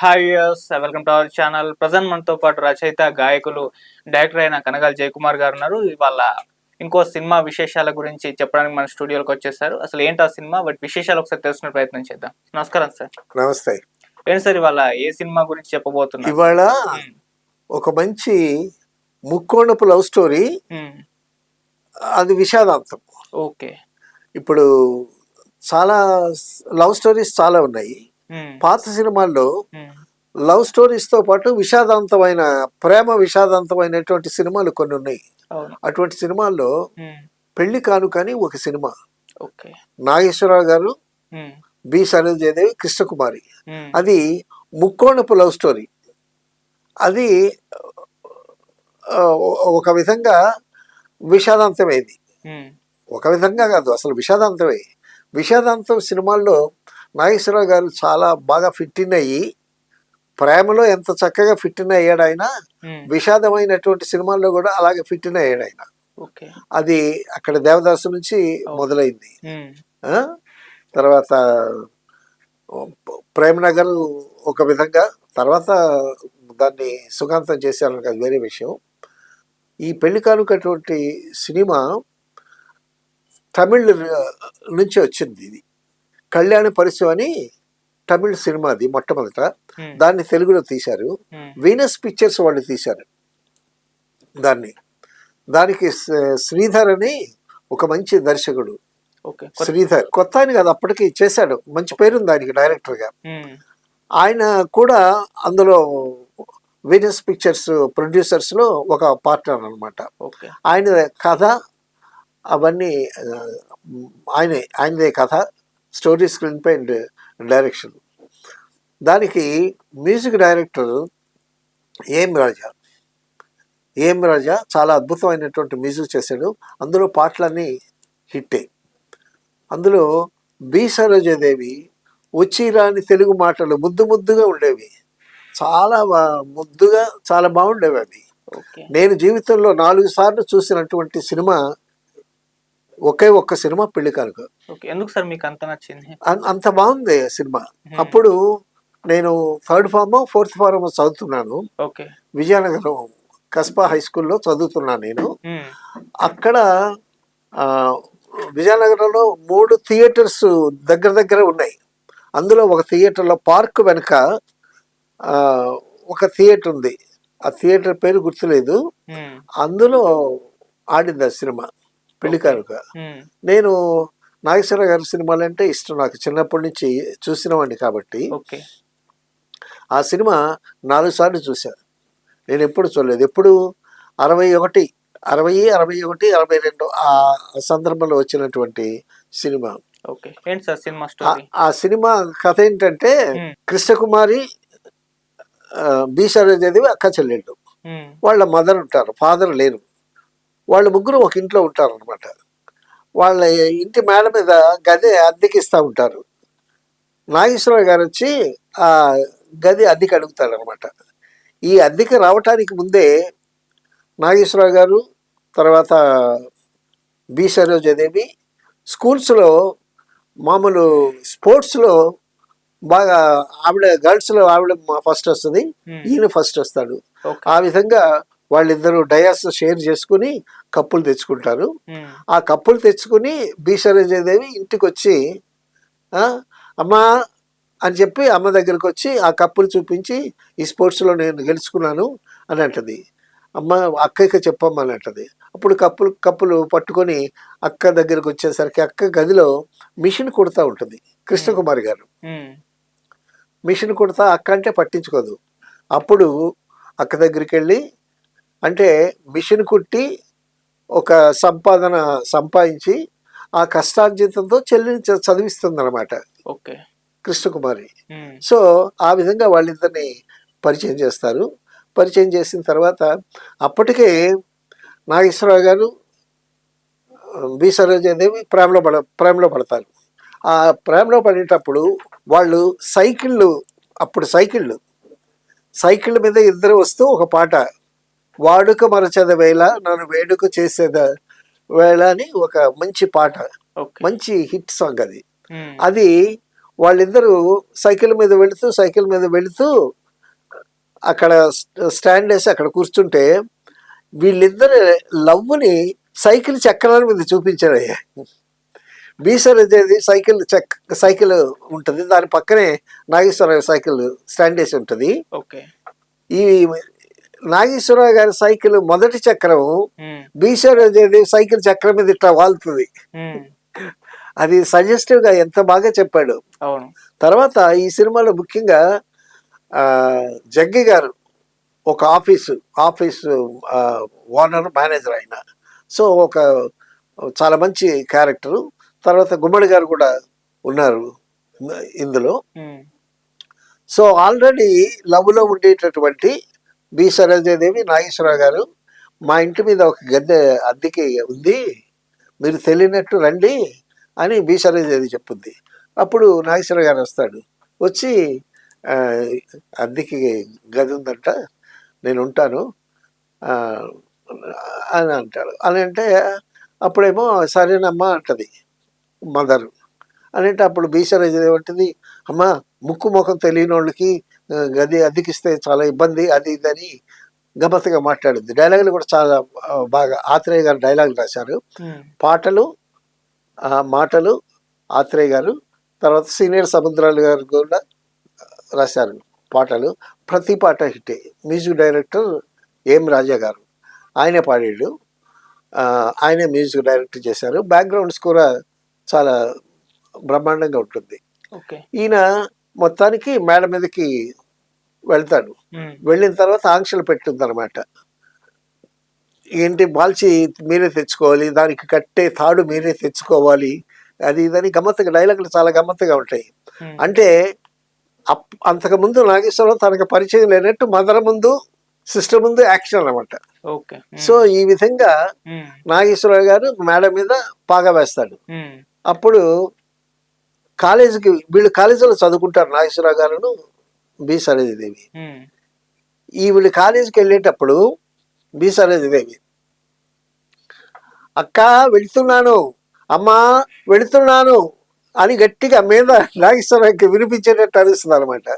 Hi welcome to our channel present మనతో పాటు రచయిత గాయకులు డైరెక్టర్ అయిన కనగాల జయకుమార్ గారు ఉన్నారు. ఇవాళ ఇంకో సినిమా విశేషాల గురించి చెప్పడానికి మన స్టూడియోకి వచ్చేసారు. అసలు ఏంటి ఆ సినిమా? వాటి విశేషాలు ఒకసారి తెలుసుకునే ప్రయత్నం చేద్దాం. నమస్కారం సార్ నమస్తే. ఏంటి సార్ ఇవాళ ఏ సినిమా గురించి చెప్పబోతున్నారు? ఇవాళ ఒక మంచి ముక్కోణపు లవ్ స్టోరీ. అది విషాదాంతం. ఓకే. ఇప్పుడు చాలా లవ్ స్టోరీస్ చాలా ఉన్నాయి. పాత సినిమాల్లో లవ్ స్టోరీస్తో పాటు విషాదాంతమైన ప్రేమ విషాదాంతమైనటువంటి సినిమాలు కొన్ని ఉన్నాయి. అటువంటి సినిమాల్లో పెళ్ళి కాను కానీ ఒక సినిమా. నాగేశ్వరరావు గారు బి. సరోజదేవి కృష్ణకుమారి. అది ముక్కోణపు లవ్ స్టోరీ. అది ఒక విధంగా విషాదాంతమైంది. ఒక విధంగా కాదు అసలు విషాదాంతమే. విషాదాంతం సినిమాల్లో నాగేశ్వరరావు గారు చాలా బాగా ఫిట్ ఇన్ అయ్యి ప్రేమలో ఎంత చక్కగా ఫిట్ ఇన్ అయ్యాడు ఆయన విషాదమైనటువంటి సినిమాల్లో కూడా అలాగే ఫిట్ ఇన్ అయ్యాడు ఆయన. ఓకే. అది అక్కడ దేవదాసు నుంచి మొదలైంది? తర్వాత ప్రేమనగర్ ఒక విధంగా తర్వాత దాన్ని సుఖాంతం చేశారు అది వేరే విషయం. ఈ పెళ్ళి కానుకటువంటి సినిమా తమిళ్ నుంచి వచ్చింది ఇది. కళ్యాణ పరిచయం అని తమిళ్ సినిమా అది మొట్టమొదట. దాన్ని తెలుగులో తీశారు. వీనస్ పిక్చర్స్ వాళ్ళు తీశారు. దాన్ని. దానికి శ్రీ- శ్రీధర్ అని ఒక మంచి దర్శకుడు. శ్రీధర్. కొత్త ఆయన కాదు అప్పటికి చేశాడు. మంచి పేరుంది ఆయనకి డైరెక్టర్గా ఆయన కూడా అందులో వీనస్ పిక్చర్స్ ప్రొడ్యూసర్స్లో ఒక పార్ట్నర్ అన్నమాట. ఓకే. ఆయన కథ అవన్నీ ఆయనే ఆయనదే కథ. Story screenplay and direction. దానికి music director M Raja. M రాజా చాలా అద్భుతమైనటువంటి మ్యూజిక్ చేశాడు. అందులో పాటలన్నీ హిట్టే. అందులో బి. సరోజాదేవి వచ్చి రాని తెలుగు మాటలు ముద్దు ముద్దుగా ఉండేవి. చాలా ముద్దుగా చాలా బాగుండేవి అవి. నేను జీవితంలో నాలుగు సార్లు చూసినటువంటి సినిమా ఒకే ఒక్క సినిమా పెళ్ళి కానుక. ఎందుకు సార్ మీకు అంత నచ్చింది? అంత బాగుంది సినిమా. అప్పుడు నేను థర్డ్ ఫార్మ్ ఫోర్త్ ఫార్మ్ చదువుతున్నాను. విజయనగరం కస్బా హై స్కూల్లో చదువుతున్నాను నేను. అక్కడ విజయనగరంలో మూడు థియేటర్స్ దగ్గర దగ్గర ఉన్నాయి. అందులో ఒక థియేటర్లో పార్క్ వెనక ఆ, ఒక థియేటర్ ఉంది. ఆ థియేటర్ పేరు గుర్తులేదు. అందులో ఆడింది ఆ సినిమా. పెళ్ళి కానుక. నేను నాగేశ్వర గారి సినిమాలు అంటే ఇష్టం నాకు. చిన్నప్పటి నుంచి చూసినవాడిని కాబట్టి ఓకే. ఆ సినిమా నాలుగు సార్లు చూశాను నేను ఎప్పుడు చూడలేదు. ఎప్పుడు అరవై ఒకటి అరవై అరవై ఒకటి అరవై రెండు ఆ సందర్భంలో వచ్చినటువంటి సినిమా. ఆ- సినిమా కథ ఏంటంటే కృష్ణకుమారి ఆ, బి. సరోజాదేవి అక్క చెల్లెళ్ళు. వాళ్ళ మదర్ ఉంటారు. ఫాదర్ లేరు. వాళ్ళు ముగ్గురు ఒక ఇంట్లో ఉంటారు అనమాట వాళ్ళ ఇంటి మేడ మీద గది అద్దెకి ఇస్తూ ఉంటారు. నాగేశ్వరరావు గారు వచ్చి ఆ గది అద్దెకి అడుగుతాడు అనమాట ఈ అద్దెకి రావటానికి ముందే నాగేశ్వరరావు గారు తర్వాత బి సరోజాదేవి స్కూల్స్లో మామూలు స్పోర్ట్స్లో బాగా ఆవిడ గర్ల్స్లో ఆవిడ ఫస్ట్ వస్తుంది ఈయన ఫస్ట్ వస్తాడు. ఆ విధంగా వాళ్ళిద్దరూ డయాస్ షేర్ చేసుకుని కప్పులు తెచ్చుకుంటారు. ఆ కప్పులు తెచ్చుకుని దేవి ఇంటికి వచ్చి "ఆ, అమ్మా అని చెప్పి అమ్మ దగ్గరికి వచ్చి ఆ కప్పులు చూపించి ఈ స్పోర్ట్స్లో నేను గెలుచుకున్నాను అని అంటది. అమ్మ అక్కకి చెప్పమ్మా అని అంటది. అప్పుడు కప్పులు కప్పులు పట్టుకొని అక్క దగ్గరికి వచ్చేసరికి అక్క గదిలో మిషన్ కుడతా ఉంటుంది కృష్ణకుమారి గారు. మిషన్ కుడతా అక్క అంటే పట్టించుకోదు. అప్పుడు అక్క దగ్గరికి వెళ్ళి అంటే మిషన్ కుట్టి ఒక సంపాదన సంపాదించి ఆ కష్టార్జితంతో చెల్లిని చ- చదివిస్తుంది అనమాట ఓకే. కృష్ణకుమారి. సో ఆ విధంగా వాళ్ళిద్దరిని పరిచయం చేస్తారు. పరిచయం చేసిన తర్వాత అప్పటికే నాగేశ్వరరావు గారు బి సరోజాదేవి ప్రేమలో పడ ప్రేమలో పడతారు. ఆ ప్రేమలో పడేటప్పుడు వాళ్ళు సైకిళ్ళు అప్పుడు సైకిళ్ళు సైకిళ్ళ మీద ఇద్దరు వస్తూ ఒక పాట వాడుక మరచద వేళ నన్ను వేడుక చేసేద వేళ అని ఒక మంచి పాట మంచి హిట్ సాంగ్ అది. అది వాళ్ళిద్దరూ సైకిల్ మీద వెళుతూ సైకిల్ మీద వెళుతూ అక్కడ స్ట్- స్టాండ్ వేసి అక్కడ కూర్చుంటే వీళ్ళిద్దరు లవ్ని సైకిల్ చక్రాల మీద చూపించారయ్యా బీసర్ అనేది సైకిల్ చక్ సైకిల్ ఉంటుంది. దాని పక్కనే నాగేశ్వరరావు సైకిల్ స్టాండ్ వేసి ఉంటుంది. ఓకే. ఈ నాగేశ్వరరావు గారి సైకిల్ మొదటి చక్రం అనేది సైకిల్ చక్రం మీద ఇట్లా వాలుతుంది ఉమ్, అది సజెస్టివ్గా ఎంత బాగా చెప్పాడు. అవును. తర్వాత ఈ సినిమాలో ముఖ్యంగా జగ్గి గారు ఒక ఆఫీసు ఆఫీసు ఓనర్ మేనేజర్ ఆయన. సో ఒక చాలా మంచి క్యారెక్టరు తర్వాత గుమ్మడి గారు కూడా ఉన్నారు ఇందులో. సో ఆల్రెడీ లవ్లో ఉండేటటువంటి బి. సరోజాదేవి నాగేశ్వరరావు గారు మా ఇంటి మీద ఒక గద్దె అద్దెకి ఉంది మీరు తెలియనట్టు రండి అని బి. సరోజాదేవి చెప్పుద్ది అప్పుడు నాగేశ్వరరావు గారు వస్తాడు. వచ్చి అద్దెకి గది ఉందంట నేను ఉంటాను అని అంటాడు. అని అంటే అప్పుడేమో సరేనమ్మా అంటది మదరు. అని అంటే అప్పుడు బీసరాజు ఏమంటుంది అమ్మా ముక్కు ముఖం తెలియని వాళ్ళకి గది అద్దెకిస్తే చాలా ఇబ్బంది అది ఇది అని గమ్మత్తుగా మాట్లాడింది. డైలాగులు కూడా చాలా బాగా ఆత్రేయ గారు డైలాగులు రాశారు. పాటలు మాటలు ఆత్రేయ గారు తర్వాత సీనియర్ సముద్రాలు గారు కూడా రాశారు పాటలు. ప్రతి పాట హిట్టే మ్యూజిక్ డైరెక్టర్ ఏం రాజా గారు. ఆయనే పాడాడు. ఆయనే మ్యూజిక్ డైరెక్టర్ చేశారు. బ్యాక్గ్రౌండ్స్ కూడా చాలా బ్రహ్మాండంగా ఉంటుంది. ఈయన మొత్తానికి మేడ మీదకి వెళ్తాడు. వెళ్ళిన తర్వాత ఆంక్షలు పెట్టింది అనమాట ఏంటి బాల్చి మీరే తెచ్చుకోవాలి దానికి కట్టే తాడు మీరే తెచ్చుకోవాలి అది ఇదని గమ్మత్తుగా డైలాగులు చాలా గమ్మత్తుగా ఉంటాయి. అంటే అప్ అంతకు ముందు నాగేశ్వరరావు తనకు పరిచయం లేనట్టు మదర్ ముందు సిస్టర్ ముందు యాక్షన్ అనమాట సో ఈ విధంగా నాగేశ్వరరావు గారు మేడ మీద పాగా వేస్తాడు. అప్పుడు కాలేజీకి వీళ్ళు కాలేజీలో చదువుకుంటారు నాగేశ్వరరావు గారును. బి సరోజదేవి ఉమ్, ఈ వీళ్ళు కాలేజీకి వెళ్ళేటప్పుడు బి సరోజదేవి అక్క వెళ్తున్నాను. అమ్మా వెళుతున్నాను. అని గట్టిగా మీద నాగేశ్వరరావుకి వినిపించేటట్టు అరుస్తుంది అనమాట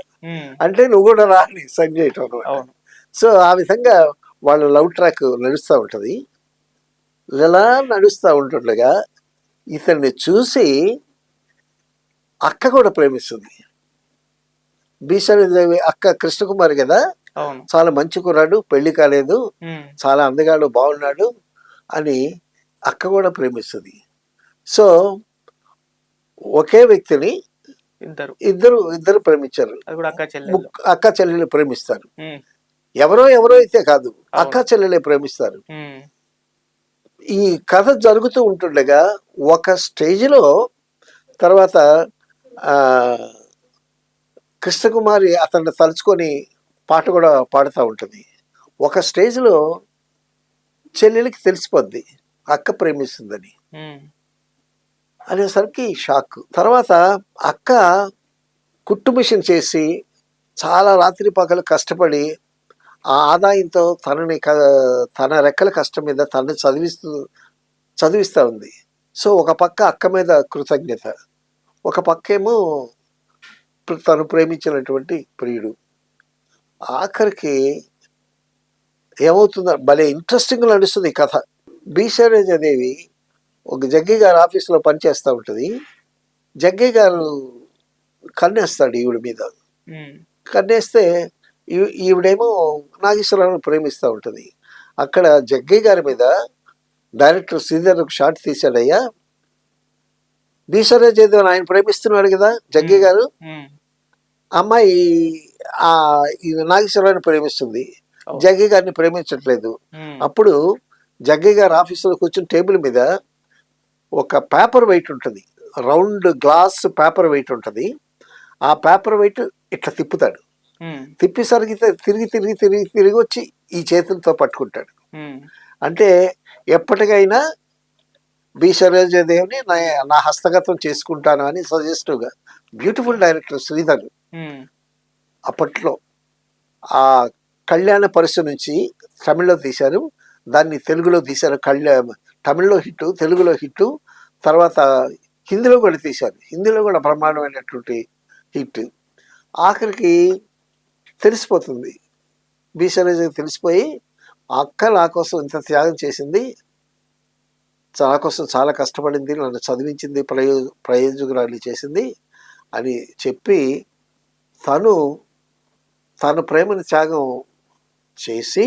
అంటే నువ్వు కూడా రా అని సైన్ చేయటం అనమాట అవును. సో ఆ విధంగా వాళ్ళ లవ్ ట్రాక్ నడుస్తూ ఉంటుంది. ఇలా నడుస్తూ ఉంటుండగా ఇతన్ని చూసి అక్క కూడా ప్రేమిస్తుంది. భీషణదేవి అక్క కృష్ణకుమారి కదా? చాలా మంచి కుర్రాడు పెళ్ళి కాలేదు. చాలా అందగాడు బాగున్నాడు అని అక్క కూడా ప్రేమిస్తుంది. సో ఒకే వ్యక్తిని ఇద్దరు. ఇద్దరు ఇద్దరు ప్రేమించారు. అక్క చెల్లెలు ప్రేమిస్తారు. ఎవరో ఎవరో అయితే కాదు అక్క చెల్లెలే ప్రేమిస్తారు. ఈ కథ జరుగుతూ ఉంటుండగా ఒక స్టేజ్లో తర్వాత ఆ, కృష్ణకుమారి అతన్ని తలుచుకొని పాట కూడా పాడుతూ ఉంటుంది. ఒక స్టేజ్లో చెల్లెలకి తెలిసిపోద్ది అక్క ప్రేమిస్తుందని. అనేసరికి షాక్. తర్వాత అక్క కుట్టు మిషన్ చేసి చాలా రాత్రి పగలు కష్టపడి ఆ ఆదాయంతో తనని క- తన రెక్కల కష్టం మీద తనని చదివిస్తూ చదివిస్తూ ఉంది. సో ఒక పక్క అక్క మీద కృతజ్ఞత ఒక పక్కేమో తను ప్రేమించినటువంటి ప్రియుడు. ఆఖరికి ఏమవుతుందో భలే ఇంట్రెస్టింగ్ నడుస్తుంది ఈ కథ. దేవి ఒక జగ్గి గారు ఆఫీస్లో పనిచేస్తూ ఉంటుంది. జగ్గి గారు కన్నేస్తాడు ఈవిడ మీద. కన్నేస్తే ఈవిడేమో నాగేశ్వరరావుని ప్రేమిస్తూ ఉంటుంది. అక్కడ జగ్గి గారి మీద డైరెక్టర్ శ్రీధర్ ఒక షాట్ తీశాడయ్యా. బీసరే చేద్దాం ఆయన ప్రేమిస్తున్నాడు కదా జగ్గి గారు. అమ్మాయి ఆ ఈ నాగేశ్వరరావుని ప్రేమిస్తుంది. ఓ. జగ్గి గారిని ప్రేమించట్లేదు. అప్పుడు జగ్గయ్య గారు ఆఫీసులో కూర్చుని టేబుల్ మీద ఒక పేపర్ వెయిట్ ఉంటుంది. రౌండ్ గ్లాస్ పేపర్ వెయిట్ ఉంటుంది. ఆ పేపర్ వెయిట్ ఇట్లా తిప్పుతాడు. తిప్పేసరికి తిరిగి తిరిగి తిరిగి తిరిగి వచ్చి ఈ చేతులతో పట్టుకుంటాడు. అంటే ఎప్పటికైనా బి. సరోజదేవిని నా నా హస్తగతం చేసుకుంటాను అని సజెస్టివ్గా బ్యూటిఫుల్ డైరెక్టర్ శ్రీధర్ అప్పట్లో ఆ కళ్యాణ పరిస్థితి నుంచి తమిళ్ళో తీశారు. దాన్ని తెలుగులో తీశారు. కళ్యాణ తమిళ్ళో హిట్ తెలుగులో హిట్ తర్వాత హిందీలో కూడా తీశారు. హిందీలో కూడా బ్రహ్మాండమైనటువంటి హిట్. ఆఖరికి తెలిసిపోతుంది. బీసరేజ్కి తెలిసిపోయి అక్క నా కోసం ఇంత త్యాగం చేసింది నా కోసం చాలా కష్టపడింది నన్ను చదివించింది ప్రయో ప్రయోజకురాలు చేసింది అని చెప్పి తను తన ప్రేమని త్యాగం చేసి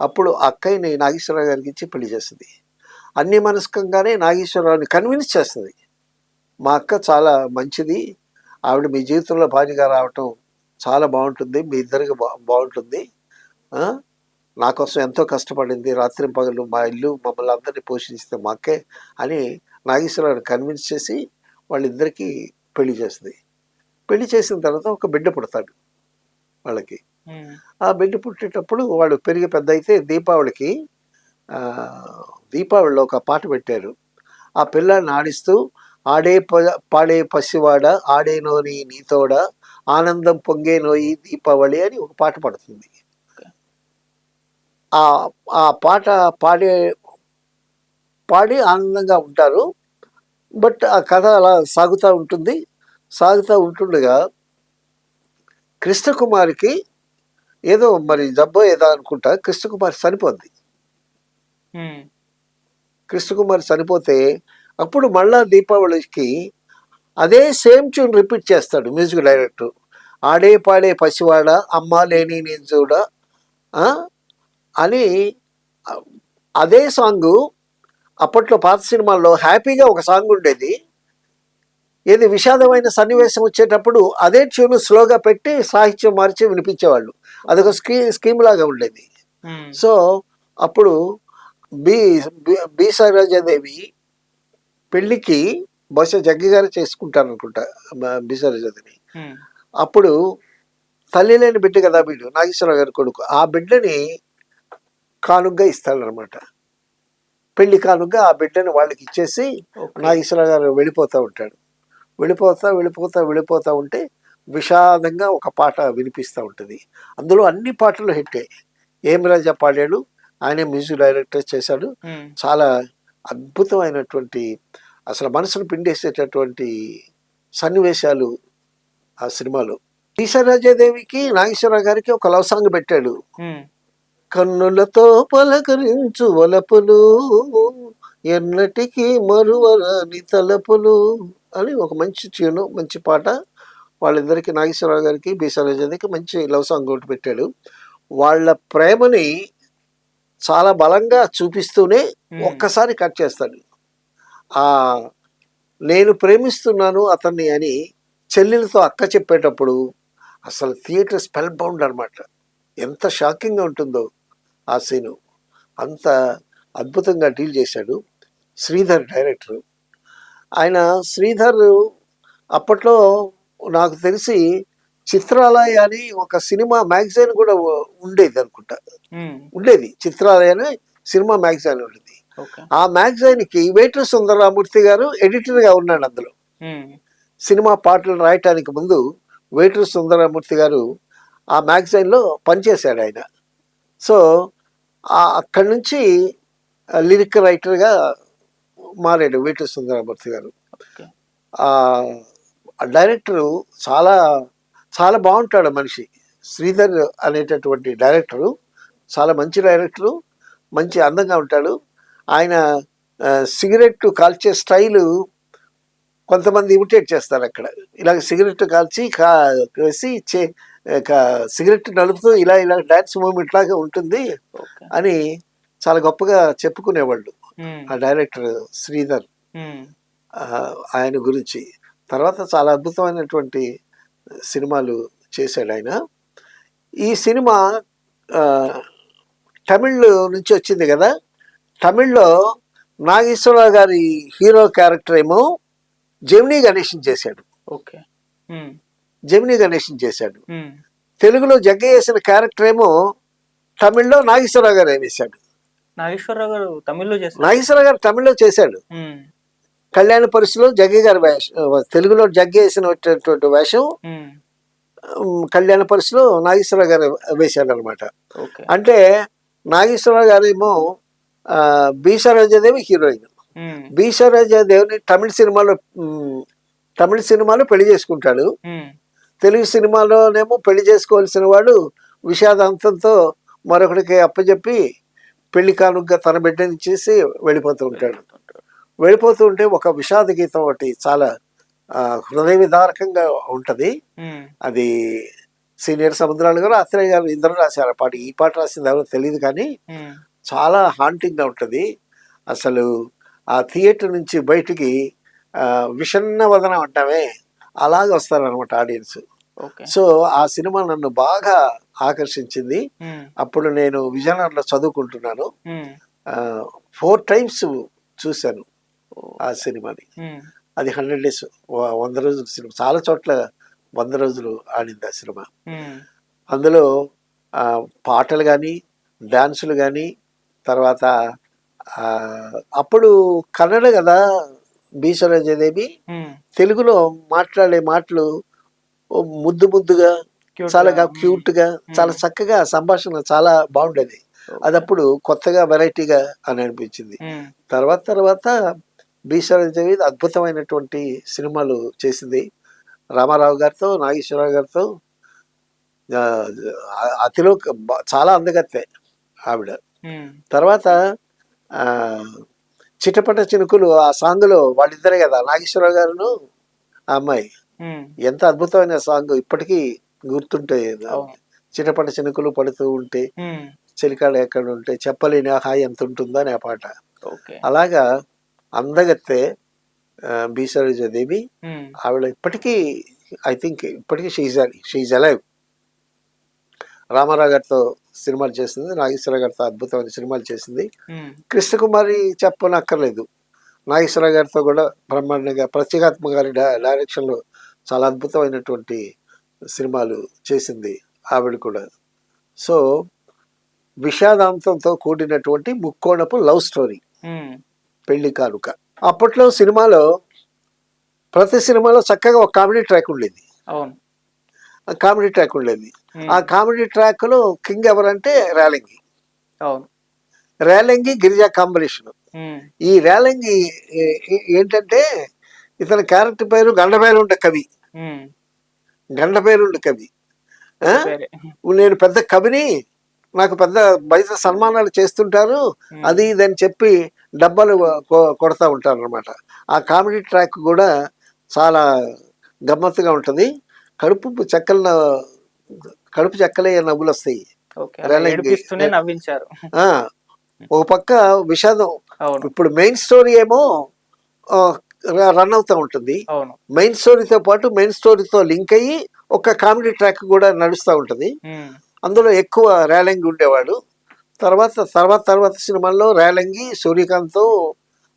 అప్పుడు అక్కయ్యని నాగేశ్వరరావు గారికి ఇచ్చి పెళ్ళి చేస్తుంది. అన్ని మనస్కంగానే నాగేశ్వరరావుని కన్విన్స్ చేస్తుంది. మా అక్క చాలా మంచిది. ఆవిడ మీ జీవితంలో భార్యగా రావటం చాలా బాగుంటుంది. మీ ఇద్దరికి బా బాగుంటుంది. నాకోసం నా కోసం ఎంతో కష్టపడింది. రాత్రి పగలు మా ఇల్లు మమ్మల్ని అందరినీ పోషిస్తే మా అక్కే అని నాగేశ్వరరావుని కన్విన్స్ చేసి వాళ్ళిద్దరికీ పెళ్ళి చేస్తుంది. పెళ్ళి చేసిన తర్వాత ఒక బిడ్డ పుడతాడు వాళ్ళకి. ఆ బిడ్డ పుట్టేటప్పుడు వాడు పెరిగి పెద్ద అయితే దీపావళికి దీపావళిలో ఒక పాట పెట్టారు. ఆ పిల్లాడిని ఆడిస్తూ ఆడే ప- పాడే పసివాడ ఆడేనోని నీతోడ ఆనందం పొంగేనోయి దీపావళి అని ఒక పాట పడుతుంది. ఆ ఆ పాట పాడే పాడి ఆనందంగా ఉంటారు. బట్ ఆ కథ అలా సాగుతూ ఉంటుంది. సాగుతూ ఉంటుండగా కృష్ణకుమారికి ఏదో మరి జబ్బో ఏదో అనుకుంటా కృష్ణకుమారి చనిపోద్ది. కృష్ణకుమారి చనిపోతే అప్పుడు మళ్ళా దీపావళికి అదే సేమ్ ట్యూన్ రిపీట్ చేస్తాడు మ్యూజిక్ డైరెక్టర్. ఆడే పాడే పసివాడ అమ్మ లేని నేను చూడ? అని అదే సాంగ్ అప్పట్లో పాత సినిమాల్లో హ్యాపీగా ఒక సాంగ్ ఉండేది. ఏది విషాదమైన సన్నివేశం వచ్చేటప్పుడు అదే ట్యూన్ స్లోగా పెట్టి సాహిత్యం మార్చి వినిపించేవాళ్ళు. అదొక స్కీ స్కీమ్ లాగా ఉండేది. ఉమ్, సో అప్పుడు బి బి- సరోజాదేవి పెళ్ళికి బహుశా జగ్గి గారు చేసుకుంటారు అనుకుంటా బి సరోజాదేవి ఉమ్, అప్పుడు తల్లి లేని బిడ్డ కదా వీడు నాగేశ్వరరావు గారి కొడుకు. ఆ బిడ్డని కానుగ్గా ఇస్తాడనమాట పెళ్ళి కానుగ్గా ఆ బిడ్డని వాళ్ళకి ఇచ్చేసి. నాగేశ్వరరావు గారు వెళ్ళిపోతూ ఉంటాడు. వెళ్ళిపోతా వెళ్ళిపోతా వెళ్ళిపోతా ఉంటే విషాదంగా ఒక పాట వినిపిస్తూ ఉంటుంది. అందులో అన్ని పాటలు హిట్టే. ఏం రాజా పాడాడు? ఆయనే మ్యూజిక్ డైరెక్టర్ చేశాడు. చాలా అద్భుతమైనటువంటి అసలు మనసును పిండేసేటటువంటి సన్నివేశాలు ఆ సినిమాలో. ఈశ్వరాజాదేవికి నాగేశ్వరరావు గారికి ఒక లవ్ సాంగ్ పెట్టాడు. కన్నులతో పలకరించు వలపులు ఎన్నటికీ మరువరాని తలపులు. అని ఒక మంచి ట్యూను మంచి పాట. వాళ్ళిద్దరికి నాగేశ్వరరావు గారికి బీసరాజానికి మంచి లవ్ సాంగ్ ఒకటి పెట్టాడు. వాళ్ళ ప్రేమని చాలా బలంగా చూపిస్తూనే ఒక్కసారి కట్ చేస్తాడు. ఆ నేను ప్రేమిస్తున్నాను అతన్ని అని చెల్లెలతో అక్క చెప్పేటప్పుడు అసలు థియేటర్ స్పెల్ బౌండ్ అనమాట ఎంత షాకింగ్గా ఉంటుందో ఆ సీను అంత అద్భుతంగా డీల్ చేశాడు. శ్రీధర్ డైరెక్టర్ ఆయన శ్రీధర్ అప్పట్లో నాకు తెలిసి చిత్రాలయ అని ఒక సినిమా మ్యాగజైన్ కూడా ఉండేది అనుకుంటా. ఉండేది. చిత్రాలయ అని సినిమా మ్యాగజైన్ ఉండేది. ఆ మ్యాగజైన్కి వేటూ సుందరరామూర్తి గారు ఎడిటర్గా ఉన్నాడు అందులో. సినిమా పాటలు రాయటానికి ముందు వేటూ సుందరమూర్తి గారు ఆ మ్యాగజైన్లో పనిచేశాడు ఆయన. సో అక్కడి నుంచి లిరిక్ రైటర్గా మారాడు వేటూ సుందరమూర్తి గారు. ఆ డైరెక్టరు చాలా చాలా బాగుంటాడు మనిషి. శ్రీధర్ అనేటటువంటి డైరెక్టరు చాలా మంచి డైరెక్టరు మంచి అందంగా ఉంటాడు. ఆయన సిగరెట్ కాల్చే స్టైలు కొంతమంది ఇమిటేట్ చేస్తారు అక్కడ. ఇలాగ సిగరెట్ కాల్చి కా వేసి చే సిగరెట్ నలుపుతూ ఇలా ఇలా డాన్స్ మూమెంట్ లాగా ఉంటుంది. అని చాలా గొప్పగా చెప్పుకునేవాళ్ళు. ఆ డైరెక్టర్ శ్రీధర్. ఆయన గురించి. తర్వాత చాలా అద్భుతమైనటువంటి సినిమాలు చేశాడు ఆయన. ఈ సినిమా తమిళ్ నుంచి వచ్చింది కదా? తమిళ్ళో నాగేశ్వరరావు గారి హీరో క్యారెక్టర్ ఏమో జమినీ గణేషన్ చేశాడు. ఓకే. జమినీ గణేషన్ చేశాడు. తెలుగులో జగ్గ వేసిన క్యారెక్టర్ ఏమో తమిళ్ళో నాగేశ్వరరావు గారు వేశాడు నాగేశ్వరరావు గారు తమిళ్ళో చేస్తారు నాగేశ్వరరావు గారు తమిళ్ళో చేశాడు. కళ్యాణ పరిస్థితిలో జగ్గయ్య గారి వేషం తెలుగులో జగ్గ వేసినటువంటి వేషం కళ్యాణ పరిస్థితిలో నాగేశ్వరరావు గారు వేశాడు అనమాట. అంటే నాగేశ్వరరావు గారు ఏమో బీసరాజాదేవి హీరోయిన్. బీసరాజాదేవిని తమిళ సినిమాలో తమిళ సినిమాలో పెళ్ళి చేసుకుంటాడు. తెలుగు సినిమాలోనేమో పెళ్ళి చేసుకోవాల్సిన వాడు విషాదాంతంతో మరొకడికి అప్పచెప్పి పెళ్ళి కానుకగా తన బిడ్డని ఇచ్చేసి వెళ్ళిపోతూ ఉంటాడు. వెళ్ళిపోతూ ఉంటే ఒక విషాద గీతం ఒకటి చాలా హృదయ విదారకంగా ఉంటది. అది సీనియర్ సముద్రాలు గారు అత్రయ్య గారు ఇద్దరు రాశారు. ఆ పాట ఈ పాట రాసింది ఎవరో తెలియదు కానీ చాలా హాంటింగ్గా ఉంటది. అసలు ఆ థియేటర్ నుంచి బయటికి విషన్న వదనం అంటామే అలాగ వస్తారనమాట ఆడియన్స్. సో ఆ సినిమా నన్ను బాగా ఆకర్షించింది. అప్పుడు నేను విజయనగరంలో చదువుకుంటున్నాను. ఫోర్ టైమ్స్ చూశాను ఆ సినిమాని. అది హండ్రెడ్ డేస్ వంద రోజుల సినిమా. చాలా చోట్ల వంద రోజులు ఆడింది ఆ సినిమా. అందులో పాటలు కానీ డాన్సులు కానీ తర్వాత అప్పుడు కన్నడ కదా బీసరాజదేవి తెలుగులో మాట్లాడే మాటలు ముద్దు ముద్దుగా చాలా క్యూట్గా చాలా చక్కగా సంభాషణ చాలా బాగుండేది. అది అప్పుడు కొత్తగా వెరైటీగా అని అనిపించింది. తర్వాత తర్వాత బీసరాజదేవి అద్భుతమైనటువంటి సినిమాలు చేసింది. రామారావు గారితో నాగేశ్వరరావు గారితో అతిలో చాలా అందగత్తే ఆవిడ. తర్వాత చిటపట చినుకులు ఆ సాంగ్లో వాళ్ళిద్దరే కదా నాగేశ్వరరావు గారును ఆ అమ్మాయి. ఎంత అద్భుతమైన సాంగ్ ఇప్పటికీ గుర్తుంటే అవును. చిటపట చినుకులు పడుతూ ఉంటే చెలికాడు ఎక్కడ ఉంటే చెప్పలేని హాయి ఎంత ఉంటుందో అనే పాట. అలాగా అందగత్తే బీసరోజాదేవి ఆవిడ ఇప్పటికీ ఐ థింక్ ఇప్పటికీ షీజ్ షీజ్ అలైవ్ రామారావు గారితో సినిమాలు చేసింది నాగేశ్వరరావు గారితో అద్భుతమైన సినిమాలు చేసింది. కృష్ణకుమారి చెప్పనక్కర్లేదు. నాగేశ్వరరావు గారితో కూడా బ్రహ్మాండంగా ప్రత్యేగాత్మ గారి డైరెక్షన్లో చాలా అద్భుతమైనటువంటి సినిమాలు చేసింది ఆవిడ కూడా. సో విషాదాంతంతో కూడినటువంటి ముక్కోణపు లవ్ స్టోరీ. పెళ్ళి కానుక. అప్పట్లో సినిమాలో ప్రతి సినిమాలో చక్కగా ఒక కామెడీ ట్రాక్ ఉండేది. కామెడీ ట్రాక్ ఉండేది. ఆ కామెడీ ట్రాక్లో కింగ్ ఎవరంటే రేలంగి. అవును. రేలంగి గిరిజా కాంబినేషన్. ఈ రేలంగి ఏ- ఏంటంటే ఇతని క్యారెక్టర్ పేరు గండపేరుండ కవి. గండపేరుండ కవి. నేను పెద్ద కవిని నాకు పెద్ద బయట సన్మానాలు చేస్తుంటారు అది ఇది అని చెప్పి డబ్బాలు కొడతా ఉంటారు అనమాట ఆ కామెడీ ట్రాక్ కూడా చాలా గమ్మత్తుగా ఉంటుంది. కడుపు చెక్కల కడుపు చెక్కలే నవ్వులు వస్తాయి. ఒక పక్క విషాదం. ఇప్పుడు మెయిన్ స్టోరీ ఏమో రన్ అవుతూ ఉంటుంది. మెయిన్ స్టోరీతో పాటు మెయిన్ స్టోరీతో లింక్ అయ్యి ఒక కామెడీ ట్రాక్ కూడా నడుస్తూ ఉంటుంది. అందులో ఎక్కువ రేలంగి ఉండేవాడు. తర్వాత తర్వాత తర్వాత సినిమాల్లో రేలంగి సూర్యకాంత్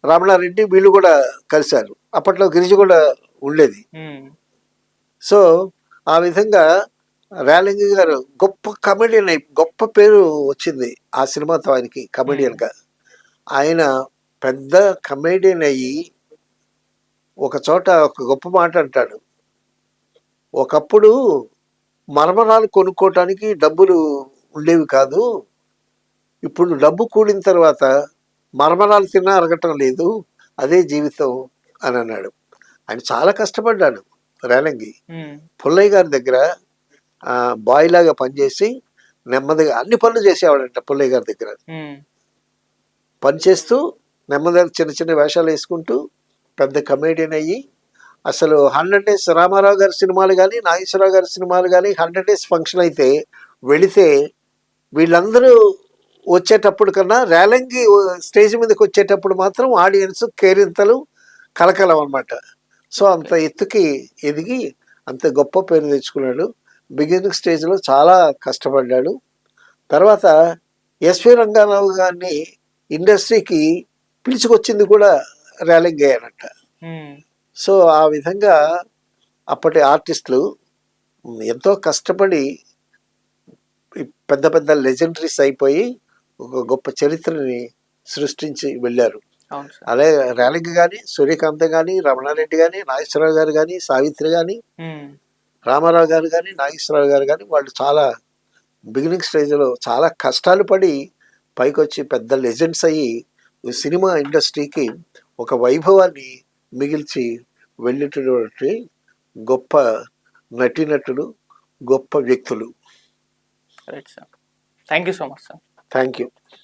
రమణారెడ్డి వీళ్ళు కూడా కలిశారు. అప్పట్లో గిరిజ కూడా ఉండేది. సో ఆ విధంగా రేలంగి గారు గొప్ప కమెడియన్ అయి గొప్ప పేరు వచ్చింది ఆ సినిమాతో ఆయనకి కమెడియన్గా. ఆయన పెద్ద కమెడియన్ అయ్యి ఒక చోట ఒక గొప్ప మాట అంటాడు. ఒకప్పుడు మరమరాలు కొనుక్కోవటానికి డబ్బులు ఉండేవి కాదు. ఇప్పుడు డబ్బు కూడిన తర్వాత మరమరాలు తిన్నా అరగటం లేదు. అదే జీవితం అని అన్నాడు. ఆయన చాలా కష్టపడ్డాడు రేలంగి. పుల్లయ్య గారి దగ్గర బాయ్ లాగా పనిచేసి నెమ్మదిగా అన్ని పనులు చేసేవాడంట పుల్లయ్య గారి దగ్గర. పనిచేస్తూ నెమ్మదిగా చిన్న చిన్న వేషాలు వేసుకుంటూ పెద్ద కమేడియన్ అయ్యి అసలు హండ్రెడ్ డేస్ రామారావు గారి సినిమాలు కానీ నాగేశ్వరరావు గారి సినిమాలు కానీ హండ్రెడ్ డేస్ ఫంక్షన్ అయితే వెళితే వీళ్ళందరూ వచ్చేటప్పుడు కన్నా రేలంగి స్టేజ్ మీదకి వచ్చేటప్పుడు మాత్రం ఆడియన్స్ కేరింతలు కలకలం అనమాట సో అంత ఎత్తుకి ఎదిగి అంత గొప్ప పేరు తెచ్చుకున్నాడు. బిగినింగ్ స్టేజ్లో చాలా కష్టపడ్డాడు. తర్వాత ఎస్వి రంగారావు గారిని ఇండస్ట్రీకి పిలుచుకొచ్చింది కూడా రేలింగ్ అయ్యానంట. సో ఆ విధంగా అప్పటి ఆర్టిస్టులు ఎంతో కష్టపడి పెద్ద పెద్ద లెజెండరీస్ అయిపోయి ఒక గొప్ప చరిత్రని సృష్టించి వెళ్ళారు. అలాగే రేలింగ్ కానీ సూర్యకాంత్ కానీ రమణారెడ్డి కానీ నాగేశ్వరరావు గారు కానీ సావిత్రి కానీ రామారావు గారు కానీ నాగేశ్వరరావు గారు కానీ వాళ్ళు చాలా బిగినింగ్ స్టేజ్లో చాలా కష్టాలు పడి పైకి వచ్చి పెద్ద లెజెండ్స్ అయ్యి సినిమా ఇండస్ట్రీకి ఒక వైభవాన్ని మిగిల్చి వెళ్ళేటటువంటి గొప్ప నటీనటులు గొప్ప వ్యక్తులు. Right sir thank you so much sir thank you